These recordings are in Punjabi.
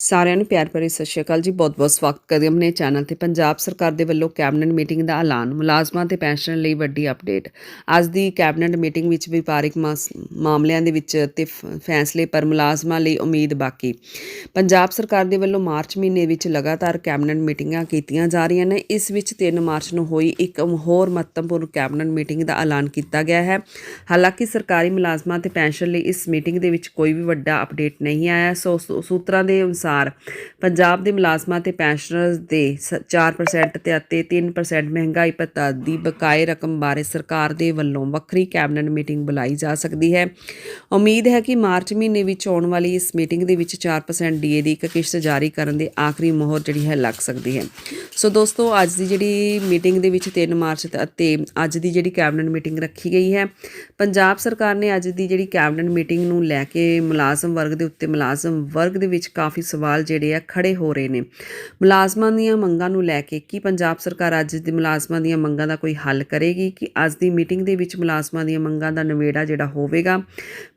ਸਾਰਿਆਂ ਨੂੰ ਪਿਆਰ ਭਰੀ ਸਤਿ ਸ਼੍ਰੀ ਅਕਾਲ ਜੀ। ਬਹੁਤ-ਬਹੁਤ ਸਵਾਗਤ ਕਰਦੇ ਹਾਂ ਆਪਣੇ ਚੈਨਲ ਤੇ। ਪੰਜਾਬ ਸਰਕਾਰ ਦੇ ਵੱਲੋਂ ਕੈਬਨਿਟ ਮੀਟਿੰਗ ਦਾ ਐਲਾਨ, ਮੁਲਾਜ਼ਮਾਂ ਤੇ ਪੈਨਸ਼ਨ ਲਈ ਵੱਡੀ ਅਪਡੇਟ। ਅੱਜ ਦੀ ਕੈਬਨਿਟ ਮੀਟਿੰਗ ਵਿੱਚ ਵਪਾਰਿਕ ਮਾਸ- ਮਾਮਲਿਆਂ ਦੇ ਵਿੱਚ ਤੇ ਫ- ਫੈਸਲੇ ਪਰ ਮੁਲਾਜ਼ਮਾਂ ਲਈ ਉਮੀਦ ਬਾਕੀ। ਪੰਜਾਬ ਸਰਕਾਰ ਦੇ ਵੱਲੋਂ ਮਾਰਚ ਮਹੀਨੇ ਵਿੱਚ ਲਗਾਤਾਰ ਕੈਬਨਿਟ ਮੀਟਿੰਗਾਂ ਕੀਤੀਆਂ ਜਾ ਰਹੀਆਂ ਨੇ। ਇਸ ਵਿੱਚ 3 ਮਾਰਚ ਨੂੰ ਹੋਈ ਇੱਕ ਹੋਰ ਮਹੱਤਵਪੂਰਨ ਕੈਬਨਿਟ ਮੀਟਿੰਗ ਦਾ ਐਲਾਨ ਕੀਤਾ ਗਿਆ ਹੈ। ਹਾਲਾਂਕਿ ਸਰਕਾਰੀ ਮੁਲਾਜ਼ਮਾਂ ਤੇ ਪੈਨਸ਼ਨ ਲਈ ਇਸ ਮੀਟਿੰਗ ਦੇ ਵਿੱਚ ਕੋਈ ਵੀ ਵੱਡਾ ਅਪਡੇਟ ਨਹੀਂ ਆਇਆ। ਸੋ, ਸੂ- ਸੂਤਰਾਂ ਦੇ ਅਨੁਸਾਰ ਪੰਜਾਬ ਦੇ ਮੁਲਾਜ਼ਮਾਂ ਤੇ ਪੈਨਸ਼ਨਰਜ਼ ਦੇ ਸ- 4% ਤੇ ਅਤੇ 3% ਮਹਿੰਗਾਈ ਭੱਤਾ ਦੀ ਬਕਾਏ ਰਕਮ ਬਾਰੇ ਸਰਕਾਰ ਦੇ ਵੱਲੋਂ ਵੱਖਰੀ ਕੈਬਨਿਟ ਮੀਟਿੰਗ ਬੁਲਾਈ ਜਾ ਸਕਦੀ ਹੈ। ਉਮੀਦ ਹੈ ਕਿ ਮਾਰਚ ਮਹੀਨੇ ਵਿੱਚ ਆਉਣ ਵਾਲੀ ਇਸ ਮੀਟਿੰਗ ਦੇ ਵਿੱਚ 4% ਡੀਏ ਦੀ ਇੱਕ ਕਿਸ਼ਤ ਜਾਰੀ ਕਰਨ ਦੇ ਆਖਰੀ ਮੋਹਰ ਜਿਹੜੀ ਹੈ ਲੱਗ ਸਕਦੀ ਹੈ। ਸੋ ਦੋਸਤੋ, ਅੱਜ ਦੀ ਜਿਹੜੀ ਮੀਟਿੰਗ ਦੇ ਵਿੱਚ 3 ਮਾਰਚ ਅਤੇ ਅੱਜ ਦੀ ਜਿਹੜੀ ਕੈਬਨਿਟ ਮੀਟਿੰਗ ਰੱਖੀ ਗਈ ਹੈ। ਪੰਜਾਬ ਸਰਕਾਰ ਨੇ ਅੱਜ ਦੀ ਜਿਹੜੀ ਕੈਬਨਿਟ ਮੀਟਿੰਗ ਨੂੰ ਲੈ ਕੇ ਮੁਲਾਜ਼ਮ ਵਰਗ ਦੇ ਉੱਤੇ ਮੁਲਾਜ਼ਮ ਵਰਗ ਦੇ ਵਿੱਚ ਕਾਫੀ ਸਵਾਲ ਜਿਹੜੇ ਆ ਖੜੇ ਹੋ ਰਹੇ ਨੇ। ਮੁਲਾਜ਼ਮਾਂ ਦੀਆਂ ਮੰਗਾਂ ਨੂੰ ਲੈ ਕੇ ਕੀ ਪੰਜਾਬ ਸਰਕਾਰ ਅੱਜ ਦੇ ਮੁਲਾਜ਼ਮਾਂ ਦੀਆਂ ਮੰਗਾਂ ਦਾ ਕੋਈ ਹੱਲ ਕਰੇਗੀ? ਕਿ ਅੱਜ ਦੀ ਮੀਟਿੰਗ ਦੇ ਵਿੱਚ ਮੁਲਾਜ਼ਮਾਂ ਦੀਆਂ ਮੰਗਾਂ ਦਾ ਨਿਵੇੜਾ ਜਿਹੜਾ ਹੋਵੇਗਾ?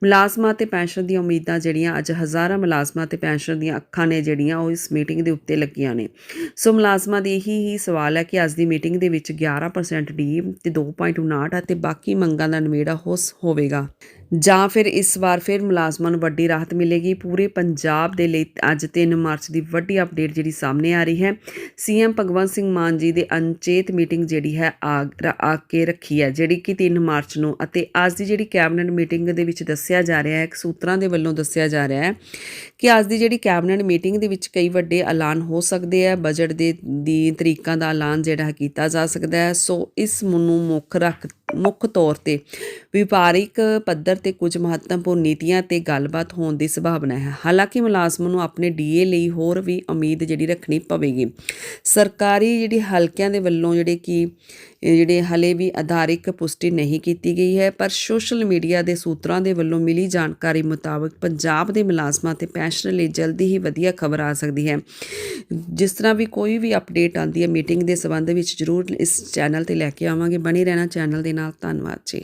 ਮੁਲਾਜ਼ਮਾਂ ਤੇ ਪੈਨਸ਼ਨ ਦੀਆਂ ਉਮੀਦਾਂ ਜਿਹੜੀਆਂ ਅੱਜ ਹਜ਼ਾਰਾਂ ਮੁਲਾਜ਼ਮਾਂ ਤੇ ਪੈਨਸ਼ਨ ਦੀਆਂ ਅੱਖਾਂ ਨੇ ਜਿਹੜੀਆਂ ਉਹ ਇਸ ਮੀਟਿੰਗ ਦੇ ਉੱਤੇ ਲੱਗੀਆਂ ਨੇ। ਸੋ ਮੁਲਾਜ਼ਮਾਂ ਦੀ ਇਹੀ ਹੀ ਸਵਾਲ ਹੈ ਕਿ ਅੱਜ ਦੀ ਮੀਟਿੰਗ ਦੇ ਵਿੱਚ 11% ਡੀ ਤੇ 2.59 ਅਤੇ ਬਾਕੀ ਮੰਗਾਂ ਦਾ ਨਿਵੇੜਾ ਹੋ ਹੋਵੇਗਾ। ਜਾਂ ਫਿਰ ਇਸ ਵਾਰ ਫਿਰ ਮੁਲਾਜ਼ਮਾਂ ਨੂੰ ਵੱਡੀ ਰਾਹਤ ਮਿਲੇਗੀ। ਪੂਰੇ ਪੰਜਾਬ ਦੇ ਲਈ ਅੱਜ 3 ਮਾਰਚ ਦੀ ਵੱਡੀ ਅਪਡੇਟ ਜਿਹੜੀ ਸਾਹਮਣੇ ਆ ਰਹੀ ਹੈ। ਸੀਐਮ ਭਗਵੰਤ ਸਿੰਘ ਮਾਨ ਜੀ ਦੇ ਅਨਚੇਤ ਮੀਟਿੰਗ ਜਿਹੜੀ ਹੈ ਆ ਕੇ ਰੱਖੀ ਹੈ, ਜਿਹੜੀ ਕਿ 3 ਮਾਰਚ ਨੂੰ ਅਤੇ ਅੱਜ ਦੀ ਜਿਹੜੀ ਕੈਬਨਿਟ ਮੀਟਿੰਗ ਦੇ ਵਿੱਚ ਦੱਸਿਆ ਜਾ ਰਿਹਾ ਹੈ ਕਿ ਸੂਤਰਾਂ ਦੇ ਵੱਲੋਂ ਦੱਸਿਆ ਜਾ ਰਿਹਾ ਹੈ ਕਿ ਅੱਜ ਦੀ ਜਿਹੜੀ ਕੈਬਨਿਟ ਮੀਟਿੰਗ ਦੇ ਵਿੱਚ ਕਈ ਵੱਡੇ ਐਲਾਨ ਹੋ ਸਕਦੇ ਆ ਬਜਟ ਦੇ, ਦੀ ਤਰੀਕਾਂ ਦਾ ਐਲਾਨ ਜਿਹੜਾ ਹੈ ਕੀਤਾ ਜਾ ਸਕਦਾ ਹੈ। ਸੋ ਇਸ ਨੂੰ ਮੁੱਖ ਰੱਖ ਮੁੱਖ ਤੌਰ ਤੇ ਵਪਾਰਿਕ ਪੱਧਰ ਤੇ ਕੁਝ ਮਹੱਤਵਪੂਰਨ ਨੀਤੀਆਂ ਤੇ ਗੱਲਬਾਤ ਹੋਣ ਦੀ ਸੰਭਾਵਨਾ ਹੈ। ਹਾਲਾਂਕਿ ਮੁਲਾਜ਼ਮਾਂ ਨੂੰ ਆਪਣੇ ਡੀਏ ਲਈ ਹੋਰ ਵੀ ਉਮੀਦ ਜਿਹੜੀ ਰੱਖਣੀ ਪਵੇਗੀ। ਸਰਕਾਰੀ ਜਿਹੜੀ ਹਲਕਿਆਂ ਦੇ ਵੱਲੋਂ ਜਿਹੜੇ ਕਿ ਜਿਹੜੇ ਹਲੇ ਵੀ ਆਧਾਰਿਕ ਪੁਸ਼ਟੀ ਨਹੀਂ ਕੀਤੀ ਗਈ ਹੈ, ਪਰ ਸੋਸ਼ਲ ਮੀਡੀਆ ਦੇ ਸੂਤਰਾਂ ਦੇ ਵੱਲੋਂ ਮਿਲੀ ਜਾਣਕਾਰੀ ਮੁਤਾਬਕ ਪੰਜਾਬ ਦੇ ਮੁਲਾਜ਼ਮਾਂ ਤੇ ਪੈਨਸ਼ਨ ਲਈ ਜਲਦੀ ਹੀ ਵਧੀਆ ਖਬਰ ਆ ਸਕਦੀ ਹੈ। ਜਿਸ ਤਰ੍ਹਾਂ ਵੀ ਕੋਈ ਵੀ ਅਪਡੇਟ ਆਉਂਦੀ ਹੈ, ਮੀਟਿੰਗ ਦੇ ਸੰਬੰਧ ਵਿੱਚ ਜ਼ਰੂਰ ਇਸ ਚੈਨਲ ਤੇ ਲੈ ਕੇ ਆਵਾਂਗੇ। ਬਣੇ ਰਹਿਣਾ ਚੈਨਲ ਦੇ ਨਾਲ। ਧੰਨਵਾਦ ਜੀ।